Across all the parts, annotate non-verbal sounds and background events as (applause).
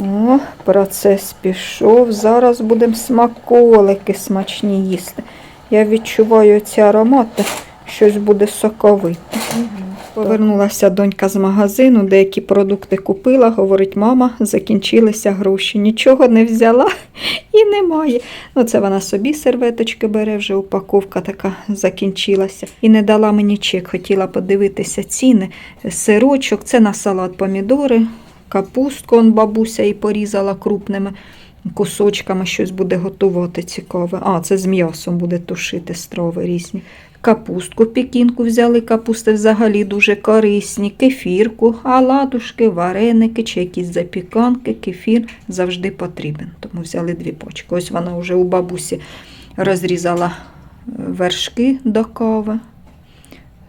О, процес пішов. Зараз будемо смаколики смачні їсти. Я відчуваю ці аромати, щось буде соковите. Повернулася донька з магазину, деякі продукти купила. Говорить, мама, закінчилися гроші. Нічого не взяла (laughs) і немає. Ну, це вона собі серветочки бере, вже упаковка така закінчилася. І не дала мені чек. Хотіла подивитися ціни. Сирочок, це на салат помідори, капустку он бабуся і порізала крупними кусочками, щось буде готувати цікаве. А, це з м'ясом буде тушити страви різні. Капустку пекінку взяли, капусти взагалі дуже корисні, кефірку, оладушки, вареники чи якісь запіканки, кефір завжди потрібен. Тому взяли дві почки. Ось вона вже у бабусі розрізала вершки до кави,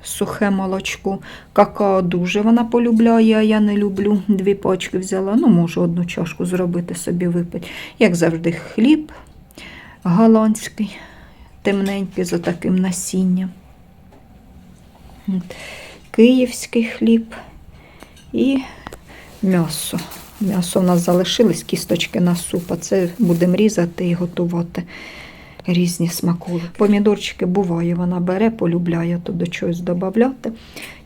сухе молочко. Какао дуже вона полюбляє, а я не люблю. Дві почки взяла. Ну, можу одну чашку зробити собі випити. Як завжди, хліб голландський темненький з отаким насінням. Київський хліб і м'ясо. М'ясо у нас залишились, кісточки на суп, а це будемо різати і готувати різні смаколики. Помідорчики буває, вона бере, полюбляє то до чогось додати.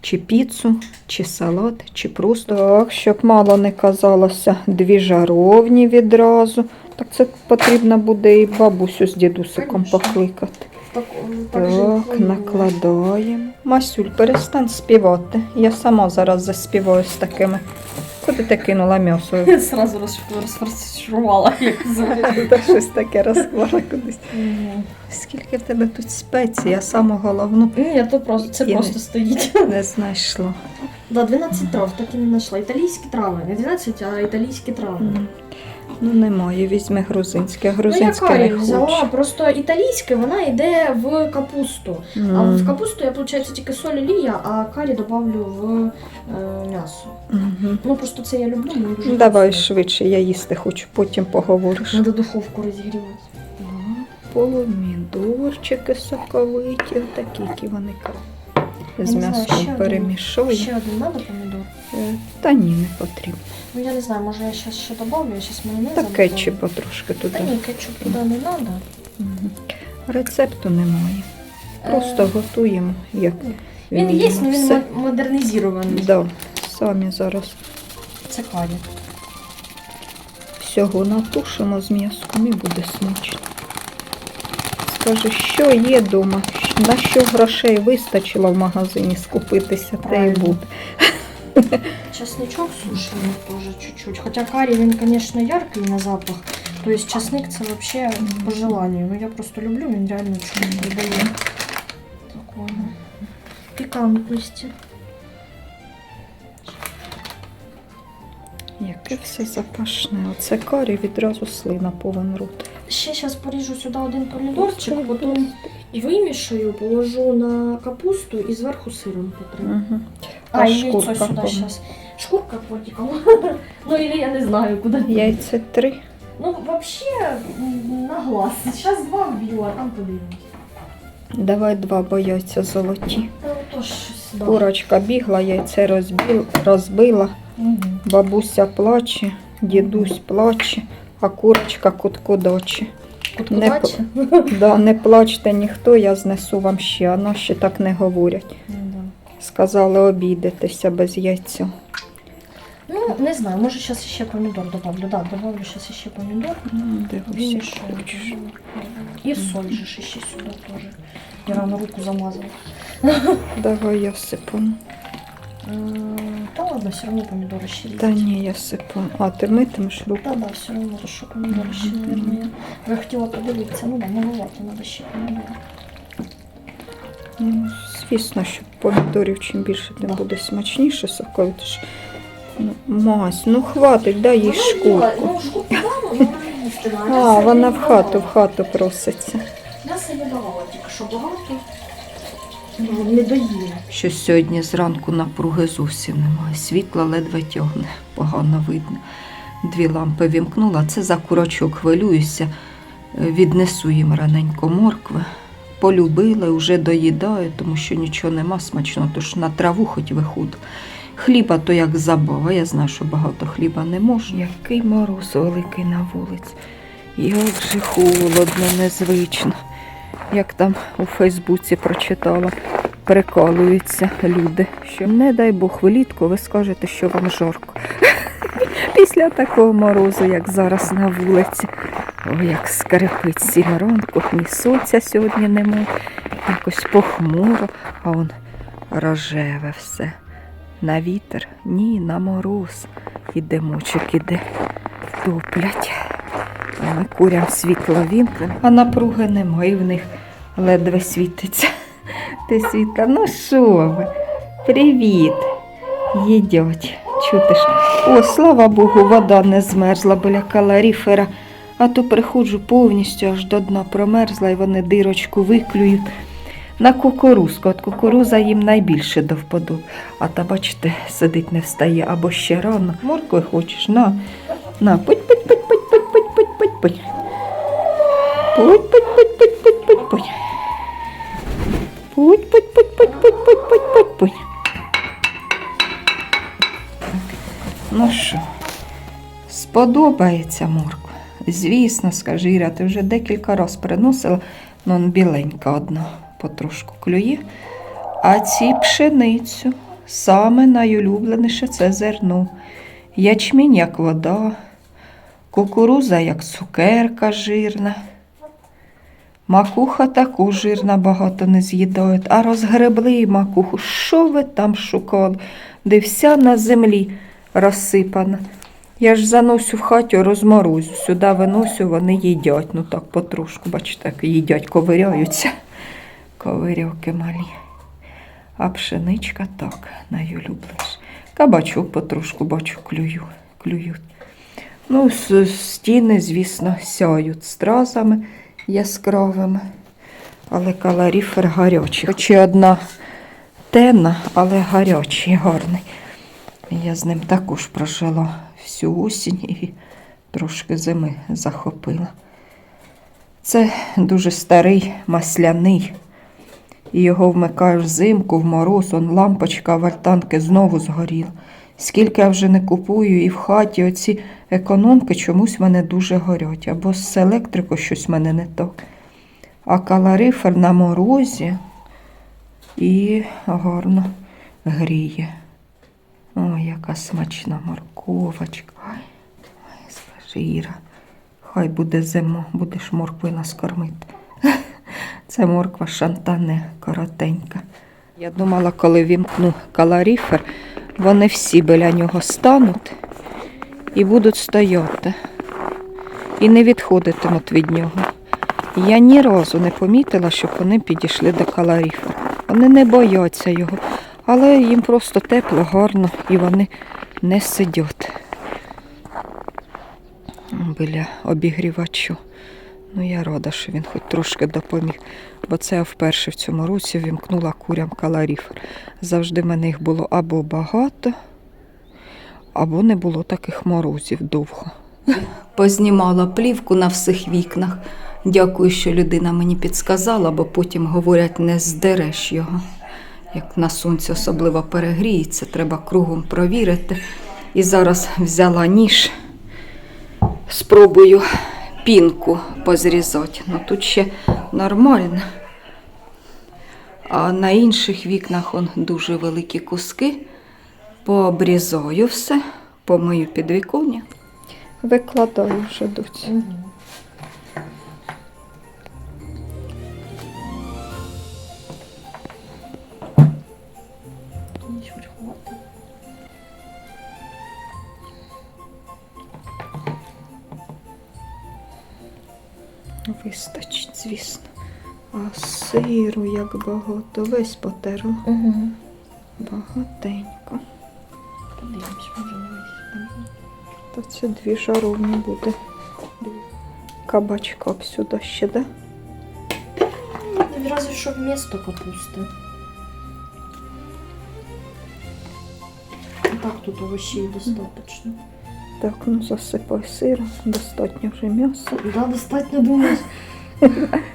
Чи піцу, чи салат, чи просто. Так, щоб мало не казалося, дві жаровні відразу. Так це потрібно буде і бабусю з дідусиком покликати. Так, Так, накладаємо. Масюль, перестань співати. Я сама зараз заспіваю з такими. Куди ти кинула м'ясо? (laughs) Сразу роз- розфарширувала, як (laughs) завжди. Та щось таке розклала кудись. Скільки в тебе тут спецій, я саму головну Ні, то просто, це просто стоїть. (laughs) не знайшла. Да, 12 трав, так і не знайшла. Італійські трави. Не 12, а італійські трави. Ну немає, візьми грузинське, а Ну, я грузинське карі не взяла, просто італійське, вона йде в капусту. А в капусту я, виходить, тільки соль олія, а карі добавлю в м'ясо. Мгм. Ну, просто це я люблю, мені дуже Давай вкусно. швидше, я їсти хочу, потім поговориш. Надо духовку розігрівати. Помідорчики соковиті, отакі, які вони з Я не знаю, м'яском ще один. перемішую. Ще один надо помідор? Е, Та ні, не потрібно. Ну я не знаю, може я зараз ще добавлю, я зараз майонез. Та кетчупа трошки туди. Та ні, кетчуп туди не треба. Мгм. Рецепту немає. Просто готуємо, як Він є, але він Все. мо- модернізований. Да, самі зараз Це карі. всього натушимо з м'язком і буде смачно. Скажи, що є вдома, на що грошей вистачило в магазині скупитися, те й Правильно. буде. (laughs) Часничок сушений теж чуть-чуть. Хоча карі він, звісно, яркий на запах. Тобто часник це взагалі по желанию. Ну я просто люблю, він реально чуть додає такого пікантності. Яке все запашне. Оце карі відразу слина повен рот. Ще зараз поріжу сюди один помідорчик, потім вимішаю, положу на капусту і зверху сиром потрібно. Угу. А, А яйцо сюди зараз. Шкурка потікала. (laughs) ну, или я не знаю, куди. Яйце три. Ну, вообще, на глаз. Зараз два вбила, а там подивимось. Давай два бо яйця золоті. Курочка бігла, яйце розбил, розбила. Бабуся плаче, дідусь плаче, а курочка куткудоче. Не Да, не плачте ніхто, я знесу вам ще, а наші так не говорять. М-да. Сказали обійдетеся без яйця. Ну, не знаю, може зараз ще помідор добавлю. Да, добавлю зараз ще помідор. Як Вимішаю. хочеш. І соль же ж ще сюди теж. Я рано руку замазала. (laughs) Давай я сипану. М, Та ладно, все одно помідори ще Та ні, я сипану. А ти митимеш руку? Та да, все одно, що помідори ще, мабуть. Я, хотіла подивитися, ну да, маловато, треба ще помідори. Ну, звісно, що помідорів чим більше, тим буде смачніше соковити. Ну, Мась, ну хватить, дай їй шкурку. Ну, не. А, вона в хату, в хату проситься. Я собі давала тільки, що багато. Не доїла. що сьогодні зранку напруги зовсім немає. Світла ледве тягне, погано видно. Дві лампи вімкнула. Це за курочок хвилююся. Віднесу їм раненько моркви. Полюбили, вже доїдаю, тому що нічого нема смачного, тож на траву хоч виходу. Хліба то як забава, я знаю, що багато хліба не можна. Який мороз великий на вулиці. Як же холодно, незвично. Як там у Фейсбуці прочитала, прикалуються люди, що не дай Бог влітку, ви скажете, що вам жарко. (laughs) Після такого морозу, як зараз на вулиці. Ой, як скрипить сім ранку, ні сонця сьогодні немає, якось похмуро, а он рожеве все. На вітер, ні, на мороз. І димочок іде, топлять. А ми курям світло вімкнемо, а напруги немає, в них ледве світиться. Ти світка, ну що ви? Привіт. Їдять. Чути. О, слава Богу, вода не змерзла біля калоріфера. А то приходжу повністю аж до дна промерзла, і вони дирочку виклюють. На кукурузку, от кукуруза їм найбільше до вподоб. А та, бачите, сидить не встає або ще рано. Моркви хочеш, на, на, путь, путь, путь, путь, путь, путь, путь, путь, путь. Путь, путь, путь, путь, путь, путь, путь. Путь, путь, путь, путь, путь, путь, путь, путь, путь. Ну що, сподобається морква? Звісно, скажи, Іра, ти вже декілька разів приносила, ну он біленька одна потрошку клює. А ці пшеницю саме найулюбленіше це зерно. Ячмінь як вода, кукуруза як цукерка жирна. Макуха таку жирна багато не з'їдають, а розгребли макуху. Що ви там шукали? Де вся на землі розсипана. Я ж заносю в хаті, розморозю. Сюди виносю, вони їдять. Ну так потрошку, бачите, їдять, ковиряються. Ковирявки малі. А пшеничка так, найулюбленіша. Кабачок потрошку бачу, клюю, клюють. Ну, стіни, звісно, сяють стразами яскравими, але калоріфер гарячий. Хоч і одна темна, але гарячий, гарний. Я з ним також прожила всю осінь і трошки зими захопила. Це дуже старий масляний. І його вмикаєш взимку, в мороз, он лампочка в альтанки знову згоріла. Скільки я вже не купую, і в хаті оці економки чомусь мене дуже горять. Або з електрикою щось мене не так. А калорифер на морозі і гарно гріє. Ой, яка смачна морковочка. Ой, ой, хай буде зима, будеш моркви нас кормити. Це морква шантане коротенька. Я думала, коли вімкну калоріфер, вони всі біля нього стануть і будуть стояти. І не відходитимуть від нього. Я ні разу не помітила, щоб вони підійшли до калоріфера. Вони не бояться його, але їм просто тепло, гарно і вони не сидять біля обігрівачу. Ну, я рада, що він хоч трошки допоміг, бо це я вперше в цьому році вімкнула курям калоріфер. Завжди в мене їх було або багато, або не було таких морозів довго. Познімала плівку на всіх вікнах. Дякую, що людина мені підсказала, бо потім говорять, не здереш його. Як на сонці особливо перегріється, треба кругом провірити. І зараз взяла ніж, спробую пінку позрізати. Ну тут ще нормально. А на інших вікнах он дуже великі куски. Пообрізаю все, помию підвіконня. Викладаю вже доці. Сиру як багато, весь потерла. Угу. Багатенько. Подивимось, може не вийде. Та це дві жаровні буде. Кабачка б сюди ще, да? Ну, разве що вместо капусти. Так тут овощей достаточно. Так, ну засипай сиром, достатньо вже м'яса. Да, достатньо думаєш. (laughs)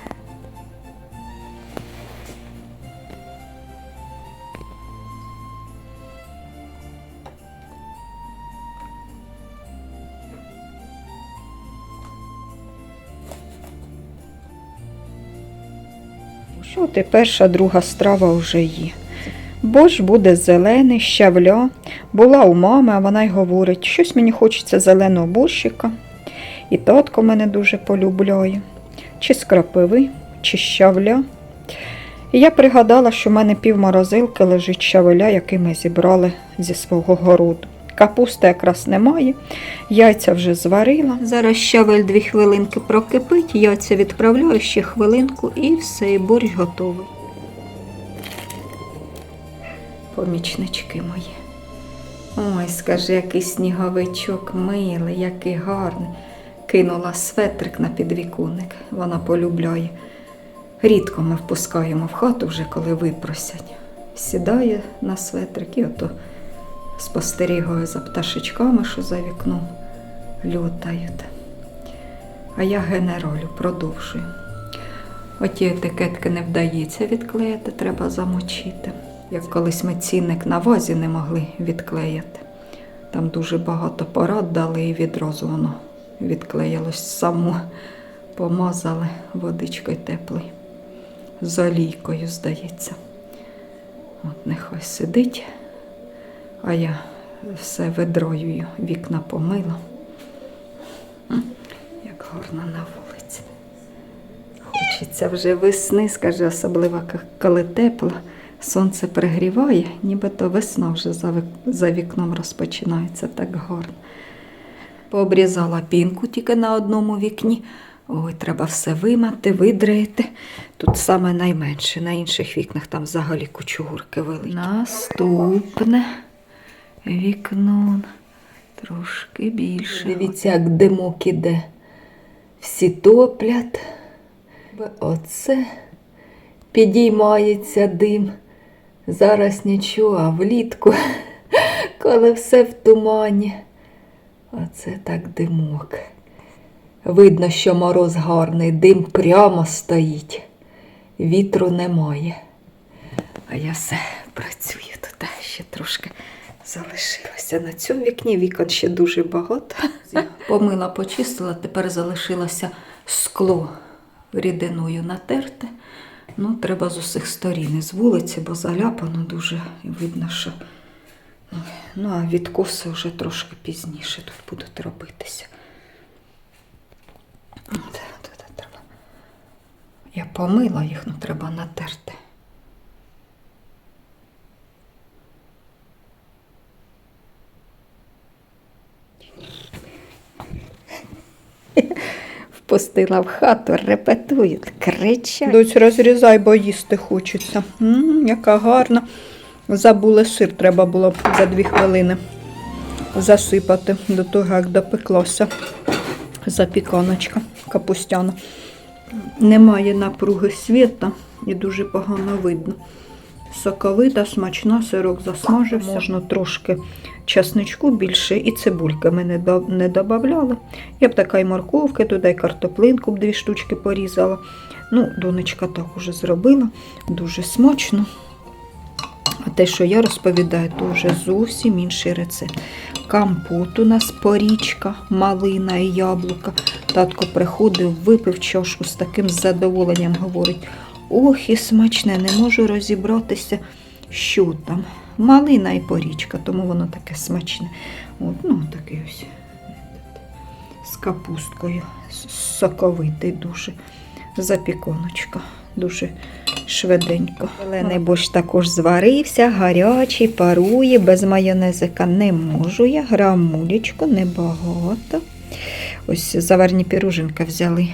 Що ти перша, друга страва вже є. Борщ буде зелений, щавля. Була у мами, а вона й говорить, щось мені хочеться зеленого борщика. І татко мене дуже полюбляє. Чи з крапиви, чи щавля. І я пригадала, що в мене пів морозилки лежить щавеля, який ми зібрали зі свого городу. Капусти якраз немає, яйця вже зварила. Зараз щавель дві хвилинки прокипить, яйця відправляю ще хвилинку і все, і борщ готовий. Помічнички мої. Ой, скажи, який сніговичок милий, який гарний. Кинула светрик на підвіконник, вона полюбляє. Рідко ми впускаємо в хату вже, коли випросять. Сідає на светрик і ото спостерігає за пташечками, що за вікном льотають. А я генералю продовжую. Оті етикетки не вдається відклеїти, треба замочити. Як колись ми цінник на вазі не могли відклеїти. Там дуже багато порад дали і відразу воно відклеїлось само. Помазали водичкою теплою. З олійкою, здається. От нехай сидить, а я все ведрою вікна помила. Як гарно на вулиці. Хочеться вже весни, скаже, особливо коли тепло. Сонце пригріває, нібито весна вже за, вікном розпочинається так гарно. Пообрізала пінку тільки на одному вікні. Ой, треба все вимати, видраїти. Тут саме найменше, на інших вікнах там взагалі кучугурки великі. Наступне вікно трошки більше. Дивіться, як димок іде. Всі топлять. Оце підіймається дим. Зараз нічого, а влітку, (laughs) коли все в тумані. Оце так димок. Видно, що мороз гарний, дим прямо стоїть, вітру немає. А я все працюю тут, ще трошки залишилося. На цьому вікні вікон ще дуже багато. Помила, почистила, тепер залишилося скло рідиною натерте. Ну, треба з усіх сторін, з вулиці, бо заляпано дуже і видно, що. Ну, а відкоси вже трошки пізніше тут будуть робитися. Я помила їх, ну треба натерти. Впустила в хату, репетують, кричать. Доць, розрізай, бо їсти хочеться. м яка гарна. Забули сир, треба було за дві хвилини засипати до того, як допеклося запіканочка капустяна. Немає напруги світа і дуже погано видно. Соковита, смачна, сирок засмажився. Можна трошки часничку більше і цибульки ми не, до, не додавали. Я б така і морковки, туди і картоплинку б дві штучки порізала. Ну, донечка так уже зробила. Дуже смачно. А те, що я розповідаю, то вже зовсім інший рецепт. Компот у нас порічка, малина і яблука. Татко приходив, випив чашку з таким задоволенням, говорить: ох, і смачне, не можу розібратися, що там. Малина і порічка, тому воно таке смачне. От, ну, таке ось з капусткою, соковитий дуже. Запіконочка, дуже швиденько. Зелений борщ також зварився, гарячий, парує, без майонезика не можу я. Грамулечку небагато. Ось заварні піруженка взяли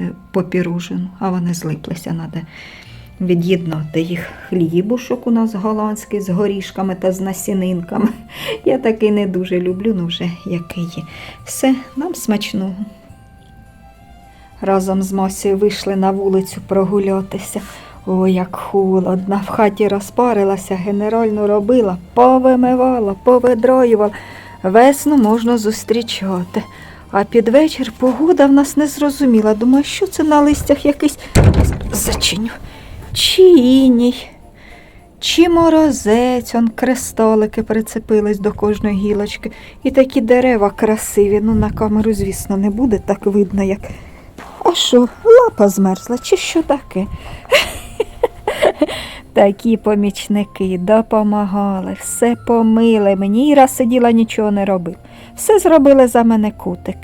е, а вони злиплися. Треба від'єднати їх хлібушок у нас голландський з горішками та з насінинками. Я такий не дуже люблю, ну вже який є. Все, нам смачного. Разом з Мосею вийшли на вулицю прогулятися. Ой, як холодно. В хаті розпарилася, генеральну робила, повимивала, повидроювала. Весну можна зустрічати. А під вечір погода в нас не зрозуміла. Думаю, що це на листях якийсь зачиню. Чи іній, чи морозець, он кристалики прицепились до кожної гілочки. І такі дерева красиві. Ну, на камеру, звісно, не буде так видно, як. А що, лапа змерзла, чи що таке? (laughs) Такі помічники допомагали, все помили. Мені Іра сиділа, нічого не робив. Все зробили за мене кутик.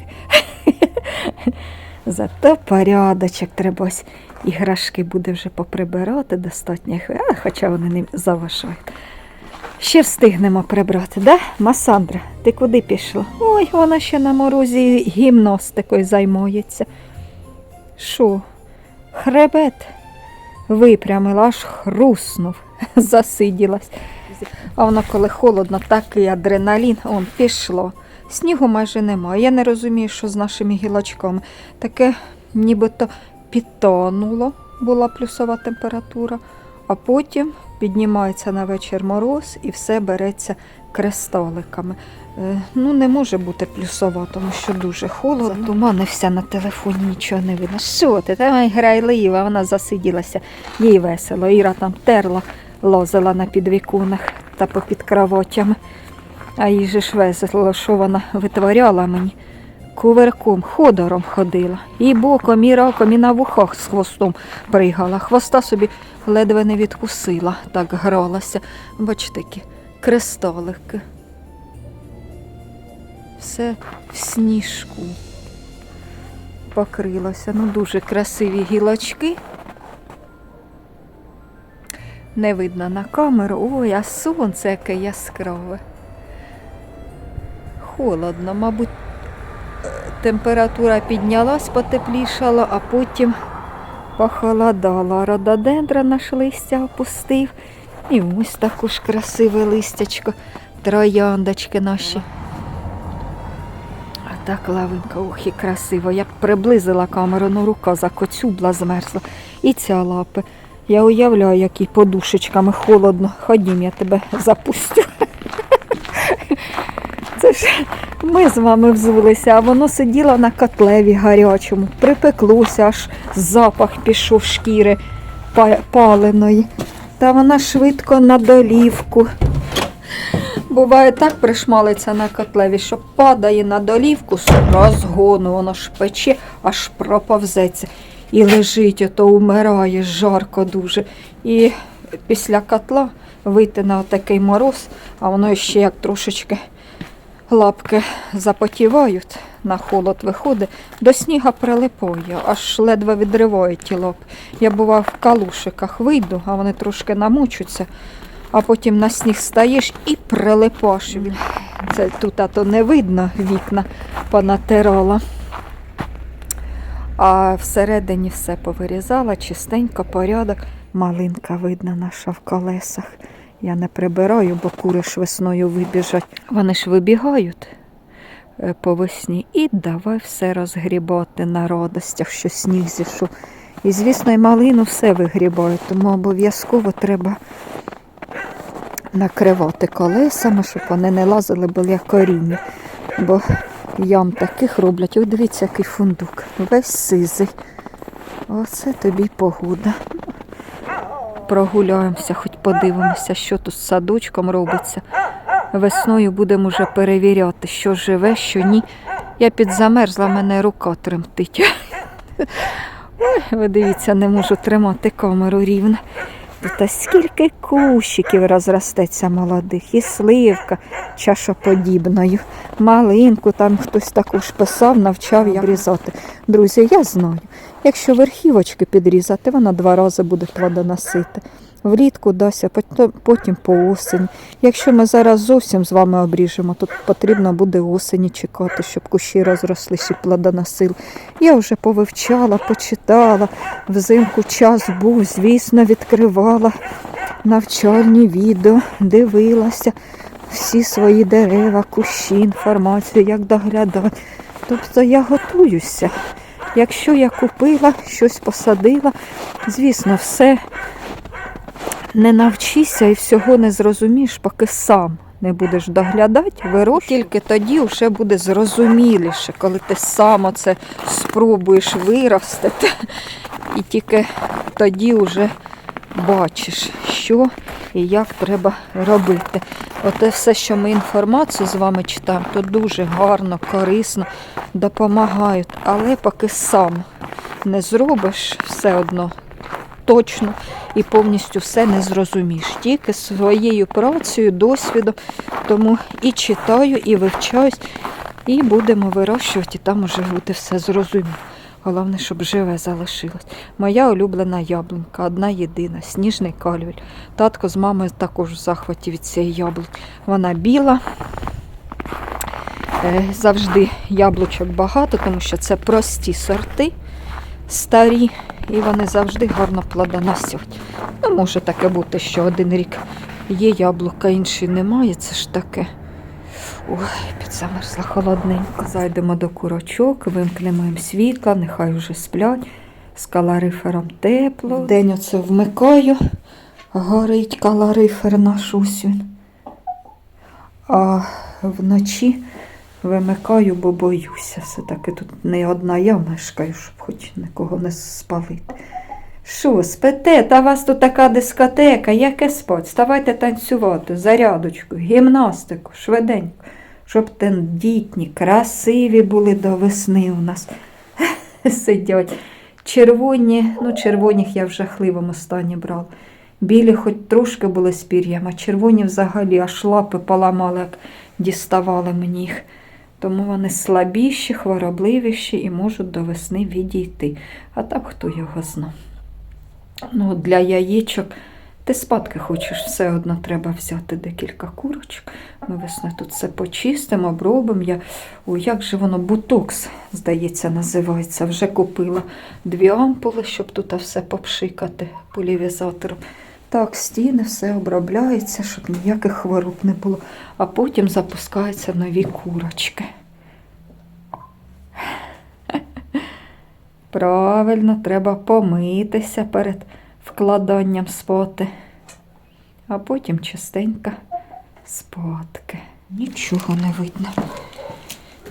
(laughs) Зато порядочок треба іграшки буде вже поприбирати достатньо, хоча вони не заважають. Ще встигнемо прибрати, да? Масандра, ти куди пішла? Ой, вона ще на морозі гімнастикою займається. Що? Хребет випрямила, аж хруснув, (laughs) засиділась. А воно, коли холодно, такий адреналін, он пішло. Снігу майже немає. Я не розумію, що з нашими гілочками. Таке нібито підтонуло, була плюсова температура, а потім піднімається на вечір мороз і все береться кристаликами. Е, ну, не може бути плюсова, тому що дуже холодно. Затуманився на телефоні, нічого не видно. Що ти? Давай грайлива, вона засиділася, їй весело. Іра там терла, лозила на підвікунах та попід кровотями. А їй же ж весело, що вона витворяла мені. Куверком, ходором ходила. І боком, і раком, і на вухах з хвостом пригала. Хвоста собі ледве не відкусила, так гралася. Бачите, такі кристалики. Все в сніжку покрилося. Ну, дуже красиві гілочки. Не видно на камеру. Ой, а сонце яке яскраве. Холодно, мабуть, температура піднялась, потеплішала, а потім похолодала. Рододендра наш листя опустив. І ось також красиве листячко, трояндочки наші. А так лавинка, ох і красиво. Я приблизила камеру, ну рука закоцюбла, змерзла. І ця лапи. Я уявляю, які подушечками холодно. Ходім, я тебе запустю. Це ж ми з вами взулися, а воно сиділо на котлеві гарячому, припеклося, аж запах пішов шкіри паленої. Та вона швидко на долівку. Буває так пришмалиться на котлеві, що падає на долівку з розгону, воно ж пече, аж проповзеться. І лежить, ото умирає, жарко дуже. І після котла вийти на такий мороз, а воно ще як трошечки лапки запотівають, на холод виходить, до сніга прилипає, аж ледве відриває ті лапи. Я бува в калушиках вийду, а вони трошки намучуться, а потім на сніг стаєш і прилипаш. Це тут а то не видно, вікна понатирала. А всередині все повирізала, чистенько, порядок. Малинка видно наша в колесах. Я не прибираю, бо кури ж весною вибіжать. Вони ж вибігають е, по весні і давай все розгрібати на радостях, що сніг зійшов. І, звісно, і малину все вигрібають, тому обов'язково треба накривати колесами, щоб вони не лазили, були коріння. Бо ям таких роблять. Ой, дивіться, який фундук. Весь сизий. Оце тобі погода. Прогуляємося, хоч подивимося, що тут з садочком робиться. Весною будемо вже перевіряти, що живе, що ні. Я підзамерзла, мене рука тремтить. Ви дивіться, не можу тримати камеру рівно. Та скільки кущиків розростеться молодих, і сливка чашоподібною, малинку там хтось також писав, навчав я різати. Друзі, я знаю, якщо верхівочки підрізати, вона два рази буде плодоносити. Влітку дася, потім- по осені. Якщо ми зараз зовсім з вами обріжемо, то потрібно буде осені чекати, щоб кущі розрослись і плодоносили. Я вже повивчала, почитала, взимку час був, звісно, відкривала навчальні відео, дивилася всі свої дерева, кущі, інформацію, як доглядати. Тобто я готуюся. Якщо я купила, щось посадила, звісно, все не навчися і всього не зрозумієш, поки сам не будеш доглядати, вирощувати. Тільки тоді вже буде зрозуміліше, коли ти сам це спробуєш виростити. І тільки тоді вже бачиш, що і як треба робити. Оте все, що ми інформацію з вами читаємо, то дуже гарно, корисно, допомагають. Але поки сам не зробиш, все одно точно і повністю все не зрозумієш. Тільки своєю працею, досвідом. Тому і читаю, і вивчаюсь, і будемо вирощувати, і там уже буде все зрозуміло. Головне, щоб живе залишилось. Моя улюблена яблунька, одна єдина, сніжний кальвіль. Татко з мамою також в захваті від цієї яблуки. Вона біла. Е, Завжди яблучок багато, тому що це прості сорти, старі, і вони завжди гарно плодоносять. Ну, може таке бути, що один рік є яблука, інший немає. Це ж таке. Ой, підзамерзла холодненько. Зайдемо до курочок, вимкнемо їм світла, нехай вже сплять. З калорифером тепло. День оце вмикаю, горить калорифер наш усюн. А вночі вимикаю, бо боюся. Все-таки тут не одна я мешкаю, щоб хоч нікого не спалити. Що, спите? Та у вас тут така дискотека, яке спать? Ставайте танцювати, зарядочку, гімнастику, швиденько, щоб тендітні, красиві були до весни у нас. (laughs) Сидять. Червоні, ну червоніх я в жахливому стані брала. Білі хоч трошки були з пір'ями, а червоні взагалі аж лапи поламали, як діставали мені їх. Тому вони слабіші, хворобливіші і можуть до весни відійти. А там хто його знає. Ну, для яєчок ти спадки хочеш, все одно треба взяти декілька курочок. Ми весною тут все почистимо, обробимо. Я... Ой, як же воно, бутокс, здається, називається. Вже купила дві ампули, щоб тут все попшикати полівізатором. Так, стіни, все обробляється, щоб ніяких хвороб не було. А потім запускаються нові курочки. Правильно, треба помитися перед вкладанням спати, а потім частенько спадки. Нічого не видно.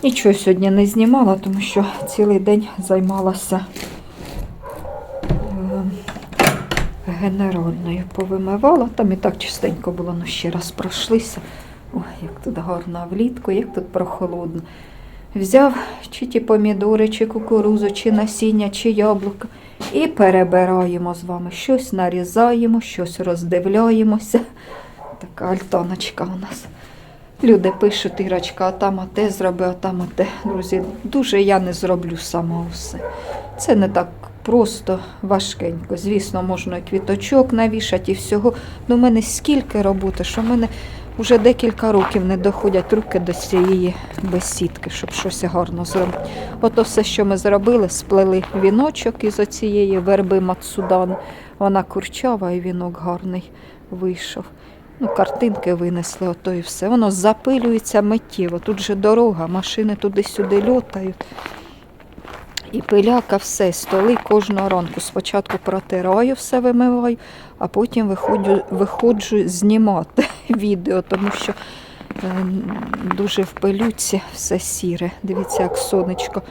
Нічого сьогодні не знімала, тому що цілий день займалася е, генеральною. Повимивала, там і так чистенько було, ну ще раз пройшлися. Ой, як тут гарно влітку, як тут прохолодно. Взяв чи ті помідори, чи кукурузу, чи насіння, чи яблука. І перебираємо з вами. Щось нарізаємо, щось роздивляємося. Така альтаночка у нас. Люди пишуть, Ірочка, а там оте зроби, а там оте. Друзі, дуже я не зроблю сама усе. Це не так просто важкенько. Звісно, можна і квіточок навішати і всього. Ну, в мене скільки роботи, що в мене вже декілька років не доходять руки до цієї бесідки, щоб щось гарно зробити. Ото все, що ми зробили, сплели віночок із оцієї верби Мацудан. Вона курчава і вінок гарний вийшов. Ну, картинки винесли, ото і все. Воно запилюється миттєво. Тут же дорога, машини туди-сюди льотають. І пиляка, все, столи кожного ранку. Спочатку протираю, все вимиваю, а потім виходжу, виходжу знімати (laughs) відео, тому що е, дуже в пилюці все сіре. Дивіться, як сонечко.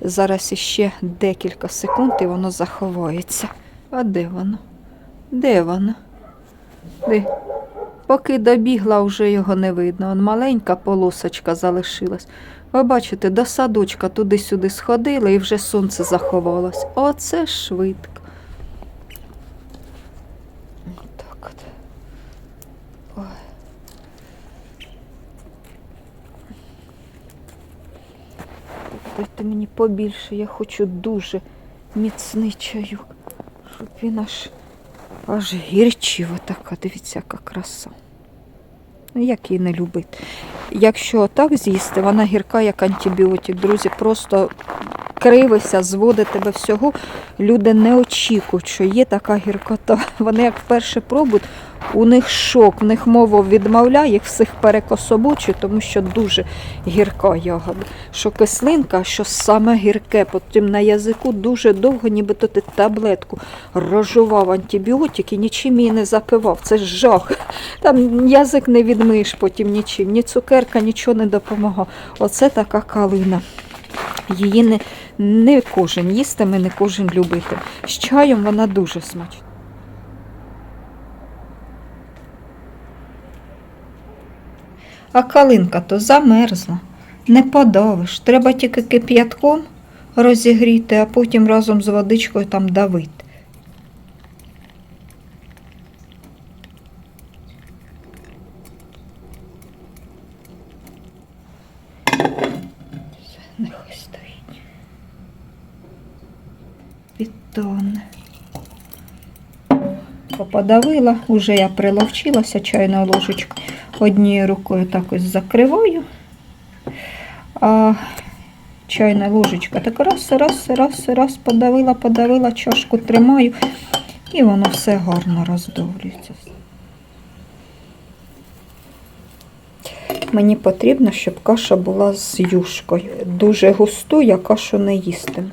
Зараз іще декілька секунд і воно заховається. А де воно? Де воно? Де? Поки добігла, вже його не видно. Он маленька полосочка залишилась. Ви бачите, до садочка туди-сюди сходили і вже сонце заховалось. Оце швидко. Так от. Ой. Дайте мені побільше, я хочу дуже міцний чайок, щоб він аж, аж гірчив. така, дивіться, яка краса. Ну, як її не любити. Якщо так з'їсти, вона гірка, як антибіотик. Друзі, просто кривися, зводить тебе всього. Люди не очікують, що є така гіркота. (laughs) Вони як вперше пробують, у них шок, в них мова відмовляє, їх всіх перекособочує, тому що дуже гірка ягода. Що кислинка, що саме гірке, потім на язику дуже довго, нібито ти таблетку розжував антибіотик і нічим її не запивав. Це ж жах. Там язик не відмиєш потім нічим, ні цукерка, нічого не допомагає. Оце така калина. Її не, не кожен їстиме, не кожен любитиме. З чаєм вона дуже смачна. А калинка то замерзла, не подавиш. Треба тільки кип'ятком розігріти, а потім разом з водичкою там давити. Все, нехай стоїть. Підтоне. Поподавила, уже я приловчилася чайною ложечкою. Однією рукою так ось закриваю. А чайна ложечка так раз, раз, раз, раз подавила, подавила, чашку тримаю, і воно все гарно роздовлюється. Мені потрібно, щоб каша була з юшкою. Дуже густу, я кашу не їстиму.